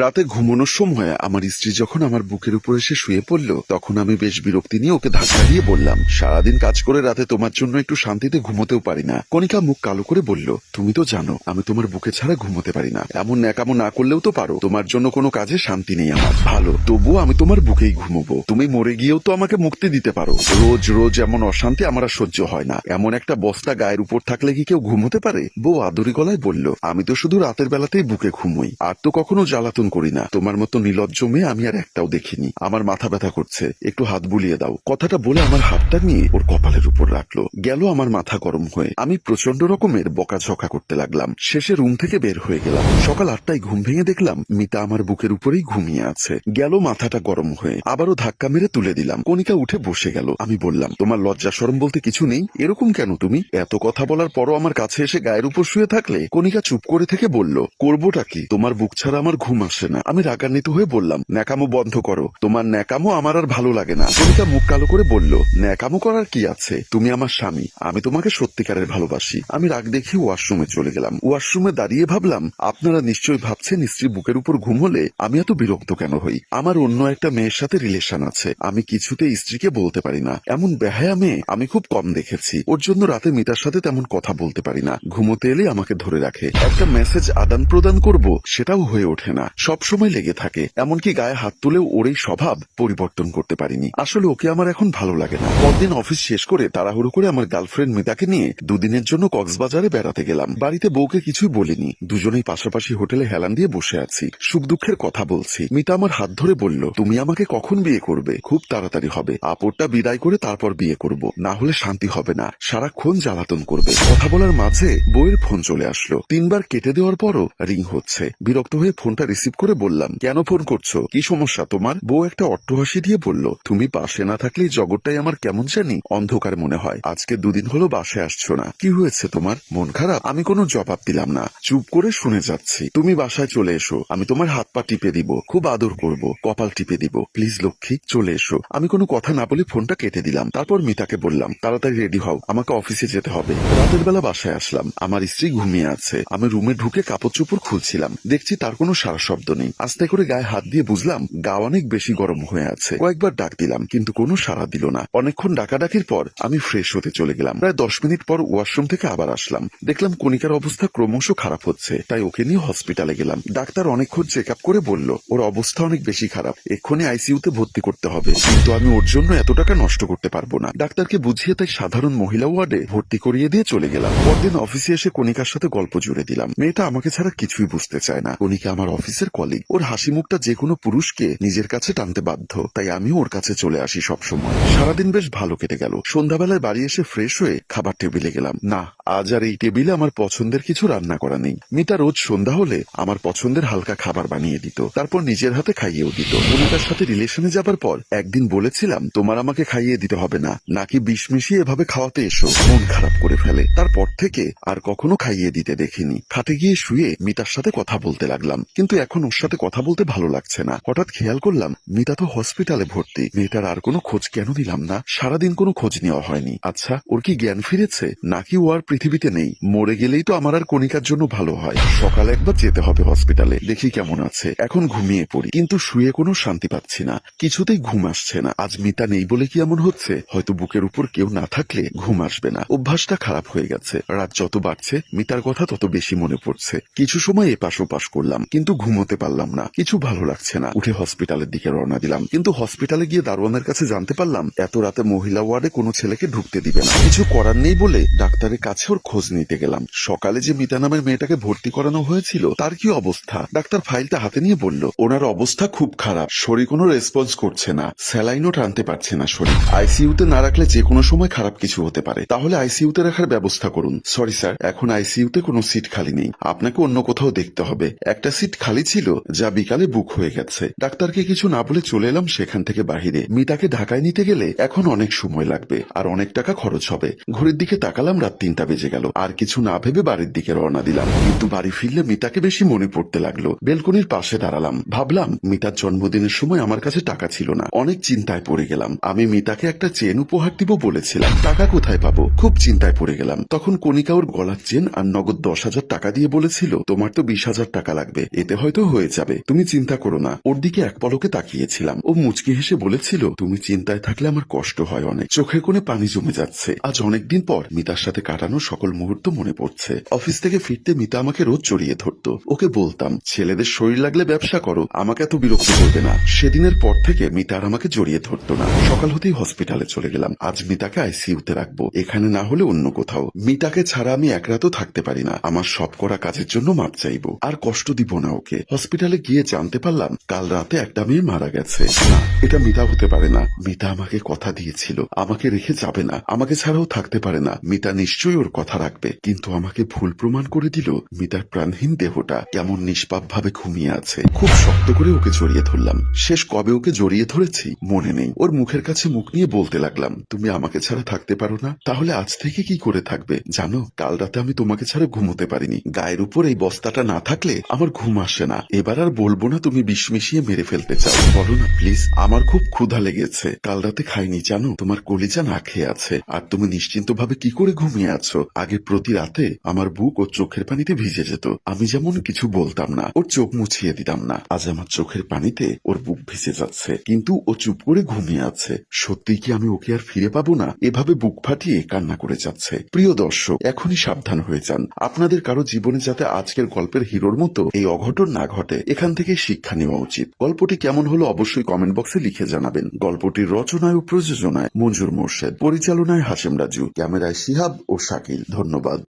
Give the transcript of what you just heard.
রাতে ঘুমানোর সময় আমার স্ত্রী যখন আমার বুকের উপর এসে শুয়ে পড়ল, তখন আমি বেশ বিরক্তি নিয়ে ওকে ধাক্কা দিয়ে বললাম, সারাদিন কাজ করে রাতে তোমার জন্য একটু শান্তিতে ঘুমোতেও পারি না। কণিকা মুখ কালো করে বলল, তুমি তো জানো, আমি তোমার বুকে ছাড়া ঘুমোতে পারি না। এমন ন্যাকামো না করলেও তো পারো, তোমার জন্য কোনো কাজে শান্তি নেই আমার। ভালো, তবুও আমি তোমার বুকেই ঘুমোবো। তুমি মরে গিয়েও তো আমাকে মুক্তি দিতে পারো। রোজ রোজ এমন অশান্তি আমার আর সহ্য হয় না। এমন একটা বস্তা গায়ের উপর থাকলে কি কেউ ঘুমোতে পারে? বউ আদরি গলায় বলল, আমি তো শুধু রাতের বেলাতেই বুকে ঘুমোই। আর তো কখনো জ্বালাতন করি না। তোমার মতো নিলজ্জ মেয়ে আমি আর একটাও দেখিনি। আমার মাথা ব্যথা করছে। একটু হাত বুলিয়ে দাও। কথাটা বলে আমার হাতটা নিয়ে ওর কপালের উপর রাখল। গেল আমার মাথা গরম হয়ে। আমি প্রচণ্ড রকমের বকাঝকা করতে লাগলাম। শেষে রুম থেকে বের হয়ে গেলাম। সকাল আটটায় ঘুম ভেঙে দেখলাম মিতা আমার বুকের উপরেই ঘুমিয়ে আছে। গেল মাথাটা গরম হয়ে। আবারও ধাক্কা মেরে তুলে দিলাম। কণিকা উঠে বসে গেল। আমি বললাম, তোমার লজ্জা সরম বলতে কিছু নেই? এরকম কেন তুমি? এত কথা বলার পরও আমার কাছে এসে গায়ের উপর শুয়ে থাকলে? কণিকা চুপ করে থেকে বলল, করবোটা কি? তোমার বুক ছাড়া আমার ঘুম আসে না। আমি রাগান্বিত হয়ে বললাম, ন্যাকামো বন্ধ করো। তোমার ন্যাকামো আমার আর ভালো লাগে না। কণিকা মুখ কালো করে বলল, ন্যাকামো করার কি আছে? তুমি আমার স্বামী। আমি তোমাকে সত্যিকারের ভালোবাসি। আমি রাগ দেখি ওয়াশরুমে চলে গেলাম। ওয়াশরুমে দাঁড়িয়ে ভাবলাম, আপনারা নিশ্চয়ই ভাবছেন স্ত্রী বুকের উপর ঘুম হলে আমি এত বিরক্ত কেন হই? আমার অন্য একটা মেয়ের সাথে রিলেশন আছে। আমি কিছুতে স্ত্রীকে বলতে পারি না। এমন বেহায়া মেয়ে আমি খুব কম দেখেছি। ওর জন্য রাতে মিতার সাথে তেমন কথা বলতে পারি না। ঘুমোতে এলে আমাকে ধরে রাখে। একটা মেসেজ আদান প্রদান করব, সেটাও হয়ে ওঠে না। সব সময় লেগে থাকে, এমনকি গায়ে হাত তুলেও ওর এই স্বভাব পরিবর্তন করতে পারিনি। আসলে ওকে আমার এখন ভালো লাগে না। পরদিন অফিস শেষ করে তাড়াহুড়ো করে আমার গার্লফ্রেন্ড মিতাকে নিয়ে দুদিনের জন্য কক্সবাজারে বেড়াতে গেলাম। বাড়িতে বউকে কিছুই বলিনি। দুজনেই পাশাপাশি হোটেলে হেলান দিয়ে বসে আছি। সুখ দুঃখের কথা বলছি। মিতা আমার হাত ধরে বলল, তুমি আমাকে কখন বিয়ে করবে? খুব তাড়াতাড়ি হবে। আপরটা বিদায় করে তারপর বিয়ে করব। না হলে শান্তি হবে না। সারাক্ষণ জ্বালাতন করবে। কথা বলার মাঝে বউয়ের ফোন চলে আসলো। তিনবার কেটে দেওয়ার পরও রিং হচ্ছে। বিরক্ত হয়ে ফোনটা রিসিভ করে বললাম, কেন ফোন করছ? কি সমস্যা তোমার? বউ একটা অট্টহাসি দিয়ে বলল, তুমি পাশে না থাকলে জগৎটাই আমার কেমন জানি অন্ধকার মনে হয়। আজকে দুদিন হলো বাসে আসছো না। কি হয়েছে তোমার? মন খারাপ? আমি কোনো জবাব দিলাম না। চুপ করে শুনে যাচ্ছি। তুমি বাসায় চলে এসো। আমি তোমার হাত পা টিপে দিব। খুব আদর করব। কপাল টিপে দিব। প্লিজ লক্ষ্মী, চলে এসো। আমি কোনো কথা না বলে ফোনটা কেটে দিলাম। তারপর মিতাকে বললাম, তাড়াতাড়ি রেডি হও। আমাকে অফিসে যেতে হবে। রাতের বেলা বাসায় আসলাম। আমার স্ত্রী ঘুমিয়ে আছে। আমি রুমে ঢুকে কাপড় চোপড় খুলছিলাম। দেখছি তার কোনো সারা শব্দ নেই। আস্তে করে গায়ে হাত দিয়ে বুঝলাম, গা অনেক বেশি গরম হয়ে আছে। কয়েকবার ডাক দিলাম, কিন্তু কোনো সাড়া দিল না। অনেকক্ষণ ডাকাডাকির পর আমি ফ্রেশ হতে চলে গেলাম। প্রায় দশ মিনিট পর ওয়াশরুম থেকে আবার আসলাম। দেখলাম কণিকার অবস্থা ক্রমশ খারাপ হচ্ছে, তাই ওকে নিয়ে হসপিটালে গেলাম। ডাক্তার অনেকক্ষণ চেক আপ করে বলল, ওর অবস্থা অনেক বেশি খারাপ, এক্ষুনি আইসিইউতে ভর্তি করতে হবে। কিন্তু আমি ওর জন্য এত টাকা নষ্ট করতে পারব না। ডাক্তারকে বুঝিয়ে তাই সাধারণ মহিলা ওয়ার্ডে ভর্তি করিয়ে দিয়ে চলে গেলাম। পরদিন অফিসে এসে কণিকার সাথে গল্প জুড়ে দিলাম। মেয়েটা আমাকে ছাড়া কিছুই বুঝতে চায় না। কণিকা আমার অফিসের কলিগ। ওর হাসি মুখটা যে কোনো পুরুষকে নিজের কাছে টানতে বাধ্য। তাই আমিও ওর কাছে চলে আসি সবসময়। সারাদিন বেশ ভালো কেটে গেল। সন্ধ্যাবেলায় বাড়ি এসে ফ্রেশ হয়ে খাবার টেবিলে গেলাম। না, আজ আর এই টেবিলে আমার পছন্দের কিছু রান্না করা নেই। মিতা রোজ সন্ধ্যা হলে আমার পছন্দের হালকা খাবার বানিয়ে দিত। তারপর নিজের হাতে খাইয়েও দিত। কণিকার সাথে রিলেশনে যাবার পর একদিন বলেছিলাম, তোমার আমাকে খাইয়ে দিতে হবে না। নাকি বিষ মিশিয়ে এভাবে খাওয়াতে এসো? মন খারাপ করে ফেলে। তারপর থেকে আর কখনো খাইয়ে দিতে দেখিনি। খাটে গিয়ে শুয়ে মিতার সাথে কথা বলতে লাগলাম। কিন্তু এখন ওর সাথে কথা বলতে ভালো লাগছে না। হঠাৎ খেয়াল করলাম, মিতা তো হসপিটালে ভর্তি। মেয়েটার আর কোনো খোঁজ কেন দিলাম না? সারাদিন কোনো খোঁজ নেওয়া হয়নি। আচ্ছা ওর কি জ্ঞান ফিরেছে? নাকি ও আর পৃথিবীতে নেই? মরে গেলেই তো আমার আর কণিকার জন্য ভালো হয়। সকালে একবার যেতে হবে হসপিটালে। দেখি কেমন আছে। এখন ঘুমিয়ে পড়ি। কিন্তু শুয়ে কোনো শান্তি পাচ্ছি না। কিছুতেই ঘুম আসছে না। আজ মিতা নেই বলে কি এমন হচ্ছে? হয়তো বুকের উপর কেউ না থাকলে ঘুম আসবে না। অভ্যাসটা খারাপ হয়ে গেছে। রাত যত বাড়ছে, মিতার কথা তত বেশি মনে পড়ছে। কিছু সময় এপাশ ওপাশ করলাম। কিন্তু ঘুমোতে পারলাম না। কিছু ভালো লাগছে না। উঠে হসপিটালের দিকে রওনা দিলাম। কিন্তু হসপিটালে গিয়ে দারোয়ানের কাছে জানতে পারলাম, এত রাতে মহিলা ওয়ার্ডে কোনো ছেলেকে ঢুকতে দিবে না। কিছু করার নেই বলে ডাক্তারের কাছে ওর খোঁজ নিতে গেলাম। সকালে যে মিতা নামের মেয়েটাকে ভর্তি করানো হয়েছিল, তার কি অবস্থা? ডাক্তার ফাইলটা হাতে নিয়ে বলল, ওনার অবস্থা খুব খারাপ। শরীর কোনো রেসপন্স করছে না। স্যালাইনও টানতে পারছে না শরীর। আইসিইউতে না রাখলে যে কোনো সময় খারাপ কিছু হতে পারে। তাহলে আইসিইউতে রাখার ব্যবস্থা করুন। সরি স্যার, এখন আইসিইউতে কোনো সিট খালি নেই। আপনাকে অন্য কোথাও দেখতে হবে। একটা সিট খালি ছিল যা বিকালে বুক হয়ে গেছে। ডাক্তারকে কিছু না বলে চলে এলাম সেখান থেকে বাহিরে। মিতাকে ঢাকায় নিতে গেলে এখন অনেক সময় লাগবে। আর অনেক টাকা খরচ হবে। ঘড়ির দিকে তাকালাম, রাত তিনটা বেজে গেল। আর কিছু না ভেবে বাড়ির দিকে রওনা দিলাম। কিন্তু বাড়ি ফিরলে মিতাকে বেশি মনে পড়তে লাগল। বেলকনির পাশে দাঁড়ালাম। ভাবলাম, মিতার জন্মদিনের সময় আমার কাছে টাকা ছিল না। অনেক চিন্তায় পড়ে গেলাম। আমি মিতাকে একটা চেন উপহার দিব বলেছিলাম। টাকা কোথায় পাবো? খুব চিন্তায় পড়ে গেলাম। তখন কণিকা ওর গলার চেন আর নগদ দশ হাজার টাকা দিয়ে বলেছিল, তোমার তো বিশ হাজার টাকা লাগবে। এতে হয়তো হয়ে যাবে। তুমি চিন্তা করো না। ওর দিকে এক পলকে তাকিয়েছিলাম। ও মুচকি হেসে বলেছিল, তুমি চিন্তায় থাকলে আমার কষ্ট হয় অনেক। চোখের কোণে পানি জমে যাচ্ছে। আজ অনেকদিন পর মিতার সাথে কাটানো সকল মুহূর্ত মনে পড়ছে। অফিস থেকে ফিরতে মিতা আমাকে রোজ জড়িয়ে ধরতো। ওকে বলতাম, ছেলেদের শরীর লাগলে ব্যবসা করো। আমাকে এত বিরক্ত করবে না। সেদিনের পর থেকে মিতা আর আমাকে জড়িয়ে ধরতো না। সকাল হতেই হসপিটালে চলে গেলাম। আজ মিতাকে আইসিইউতে রাখব। এখানে না হলে অন্য কোথাও। মিতাকে ছাড়া আমি এক রাতও থাকতে পারি না। আমার সব করা কাজের জন্য মাপ চাইব। আর কষ্ট দিব না ওকে। হসপিটালে গিয়ে জানতে পারলাম, কাল রাতে একটা মেয়ে মারা গেছে। না, এটা মিতা হতে পারে না। মিতা আমাকে কথা দিয়েছিল। আমাকে রেখে যাবে না। আমাকে ছাড়াও থাকতে পারে না। মিতা নিশ্চয়ই ওর কথা রাখবে। কিন্তু আমাকে ভুল প্রমাণ করে দিল মিতার প্রাণহীন দেহটা কেমন নিষ্পাপ ভাবে ঘুমিয়ে আছে। খুব শক্ত করে ওকে জড়িয়ে ধরলাম। শেষ কবে ওকে জড়িয়ে ধরেছি? মনে নেই। ওর মুখের কাছে মুখ নিয়ে বলতে লাগলাম, তুমি আমাকে ছাড়া থাকতে পারো না। তাহলে আজ থেকে কি করে থাকবে? জানো, কাল রাতে আমি তোমাকে ছাড়া ঘুমোতে পারিনি। গায়ের উপর এই বস্তাটা না থাকলে আমার ঘুম আসে না। এবার আর বলব না তুমি বিষ মিশিয়ে মেরে ফেলতে চাও। বলো না প্লিজ আমার খুব ক্ষুধা লেগেছে। কাল রাতে খাইনি, জানো? তোমার কলিজা না খেয়ে আছে। আর তুমি নিশ্চিন্ত ভাবে কি করে ঘুমিয়ে আছো? আগে প্রতি রাতে আমার বুক ও চোখের পানিতে ভিজে যেত। আমি যেমন কিছু বলতাম না, ওর চোখ মুছিয়ে দিতাম না। আজ আমার চোখের পানিতে ওর বুক ভিজে যাচ্ছে। কিন্তু ও চুপ করে ঘুমিয়ে আছে। সত্যি কি আমি ওকে আর ফিরে পাবো না? এভাবে বুক ফাটিয়ে কান্না করে যাচ্ছে। প্রিয় দর্শক, এখনই সাবধান হয়ে যান। আপনাদের কারও জীবনে যাতে আজকের গল্পের হিরোর মতো এই অঘটন না ঘটে, এখান থেকে শিক্ষা নেওয়া উচিত। গল্পটি কেমন হলো অবশ্যই কমেন্ট বক্সে লিখে জানাবেন। গল্পটির রচনায় ও প্রযোজনায় মঞ্জুর মোর্শেদ, পরিচালনায় হাসেম রাজু, ক্যামেরায় শিহাব ও শাকিল। ধন্যবাদ।